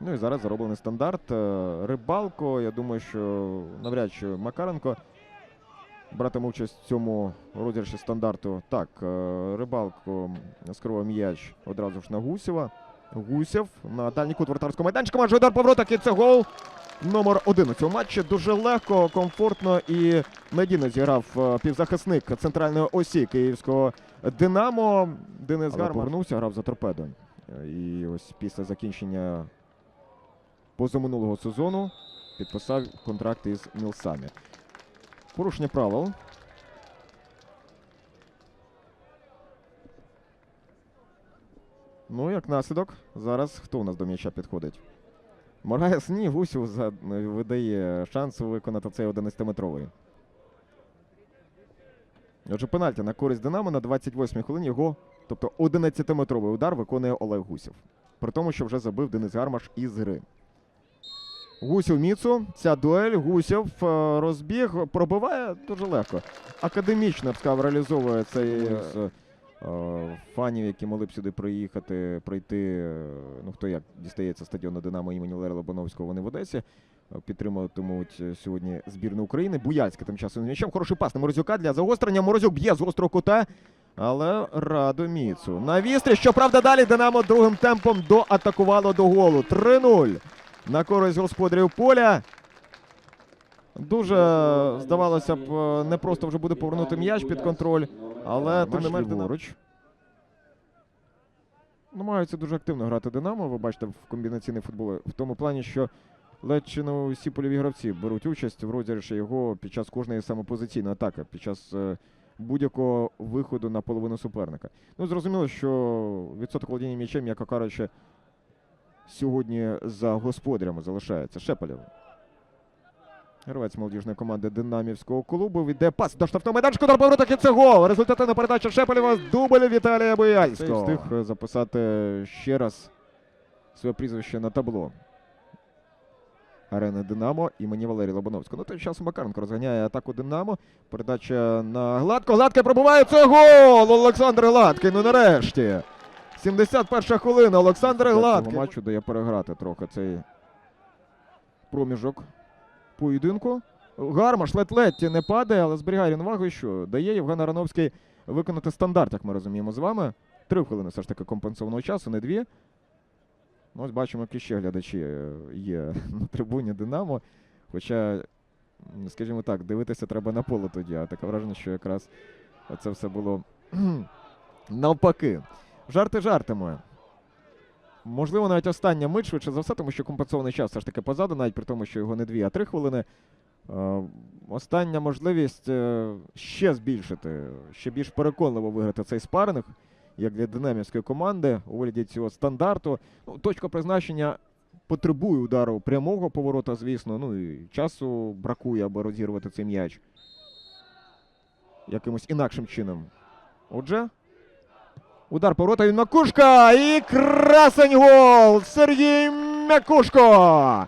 Ну і зараз зароблений стандарт. Е, Рибалко, я думаю, що навряд чи Макаренко братиме участь в цьому розіграші стандарту. Так, е, Рибалко скривав м'яч одразу ж на Гусєва. Гусєв на дальній кут вратарського майданчика. Майже удар повороток і це гол. Номер один у цьому матчі дуже легко, комфортно і надійно зіграв е, півзахисник центральної осі київського Динамо. Денис Але повернувся, грав за торпедо. І ось після закінчення позаминулого сезону підписав контракт із Мілсамі. Порушення правил. Ну, як наслідок, зараз хто у нас до м'яча підходить? Мораєс ні, Гусів видає шанс виконати цей 11-метровий. Отже, пенальті на користь Динамо на 28-й хвилині його, тобто 11-метровий удар виконує Олег Гусів. При тому, що вже забив Денис Гармаш із гри. Гусів Міцу. Ця дуель. Гусів е, розбіг, пробиває дуже легко. Академічно, сказав, реалізовує цей е, е, фанів, які могли б сюди приїхати, прийти. Ну хто як дістається стадіону Динамо імені Валерія Лобановського, вони в Одесі. Підтримуватимуть сьогодні збірну України. Буяльський тим часом з м'ячем. Хороший пас на Морозюка для загострення. Морозюк б'є з гострого кута. Але радо Міцу. На вістрі, щоправда, далі Динамо другим темпом доатакувало до голу. 3-0 на користь господарів поля. Дуже здавалося б, не просто вже буде повернути м'яч під контроль, але тим не менш ліворуч. Намагаються дуже активно грати Динамо. Ви бачите в комбінаційний футбол в тому плані, що ледь чи не усі польові гравці беруть участь в розіграші його під час кожної самопозиційної атаки, під час е, будь-якого виходу на половину суперника. Ну, зрозуміло, що відсоток володіння м'ячем, м'яко кажучи, сьогодні за господарями залишається. Шепелєв. Гравець молодіжної команди Динамівського клубу. Йде пас до штрафного майданчика, удар повороток і це гол. Результативна передача Шепелєва дубль Віталія Бояльського. Встиг е, записати ще раз своє прізвище на табло. Арени Динамо імені Валерія Лобановського. Ну, тим часом Макаренко розганяє атаку Динамо. Передача на Гладко. Гладкий пробуває. Це гол! Олександр Гладкий. Ну нарешті. 71 хвилина. Олександр Гладкий. Матчу дає переграти трохи цей проміжок поєдинку. Гармаш ледь-ледь не падає, але зберігає рівновагу. І що? Дає Євген Арановський виконати стандарт, як ми розуміємо з вами. Три хвилини все ж таки компенсованого часу, не дві. Ну, ось бачимо, які ще глядачі е, є на трибуні Динамо. Хоча, скажімо так, дивитися треба на поле тоді, а таке враження, що якраз це все було навпаки. Жарти жартами. Можливо, навіть остання мить швидше за все, тому що компенсований час все ж таки позаду, навіть при тому, що його не дві, а три хвилини. Е, Остання можливість е, ще збільшити, ще більш переконливо виграти цей спаринг, як для динамівської команди у вигляді цього стандарту. Ну, точка призначення потребує удару прямого поворота, звісно. Ну і часу бракує, аби розірвати цей м'яч якимось інакшим чином. Отже, удар поворота від Макушка і красень гол! Сергій Мякушко!